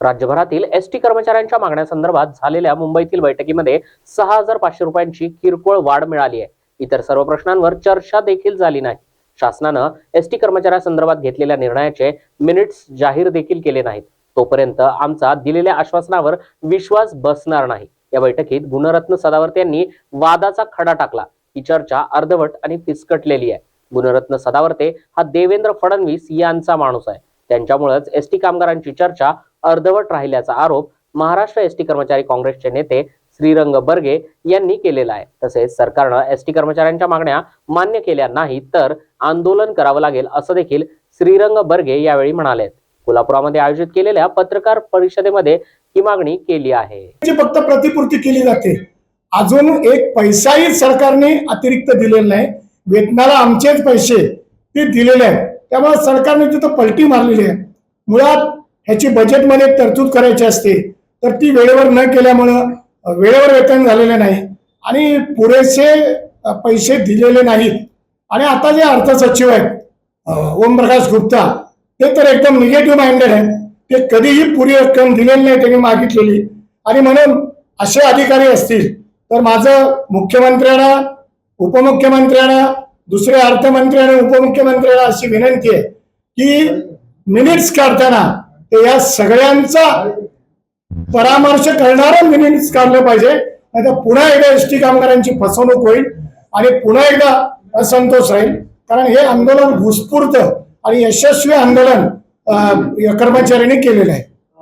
राज्यभरातील S T कर्मचाऱ्यांच्या मागण्यासंदर्भात झालेल्या मुंबईतील बैठकीमध्ये सहा हजार पाचशे रुपयांची किरकोळ वाढ मिळाली आहे. इतर सर्व प्रश्नांवर चर्चा देखील झाली नाही. शासनानं एस टी कर्मचाऱ्यांसंदर्भात घेतलेल्या निर्णयाचे मिनिट्स जाहीर देखील केले नाहीत. तोपर्यंत आमचा दिलेल्या आश्वासनावर विश्वास बसणार नाही. या बैठकीत गुणरत्न सदावर्ते यांनी वादाचा खडा टाकला. ही चर्चा अर्धवट आणि फिसकटलेली आहे. गुणरत्न सदावर्ते हा देवेंद्र फडणवीस यांचा माणूस आहे. त्यांच्यामुळेच एस टी कामगारांची चर्चा अर्धवट राहिल्याचा आरोप महाराष्ट्र एस टी कर्मचारी काँग्रेसचे नेते श्रीरंग बर्गे यांनी केलेला आहे. तसेच सरकारनं एस टी कर्मचाऱ्यांच्या मागण्या मान्य केल्या नाही तर आंदोलन करावं लागेल असं देखील श्रीरंग बर्गे यावेळी म्हणाले. कोल्हापुरामध्ये आयोजित केलेल्या पत्रकार परिषदेमध्ये ही मागणी केली आहे. फक्त प्रतिपूर्ती केली जाते. अजून एक पैसाही सरकारने अतिरिक्त दिलेला नाही. वेतनाला आमचेच पैसे ते दिलेले आहेत. त्यामुळे सरकारने तिथं पलटी मारलेली आहे. मुळात ह्याची बजेटमध्ये तरतूद करायची असते. तर ती वेळेवर न केल्यामुळं वेळेवर वेतन झालेलं नाही आणि पुरेसे पैसे दिलेले नाहीत. आणि आता जे अर्थसचिव आहेत ओमप्रकाश गुप्ता ते तर एकदम निगेटिव्ह माइंडेड आहेत. ते कधीही पुरी रक्कम दिलेली नाही त्यांनी मागितलेली. आणि म्हणून असे अधिकारी असतील तर माझं मुख्यमंत्र्यांना उपमुख्यमंत्र्यांना दुसरे अर्थमंत्री आणि उपमुख्यमंत्र्यांना अशी विनंती आहे की मिनिट्स काढताना ते या सगळ्यांचा परामर्श करणारं मिनिट्स काढलं पाहिजे. नाहीतर पुन्हा एकदा एस टी कामगारांची फसवणूक होईल आणि पुन्हा एकदा असंतोष राहील. कारण हे आंदोलन घुसपूर्त आणि यशस्वी आंदोलन कर्मचाऱ्यांनी केलेलं आहे.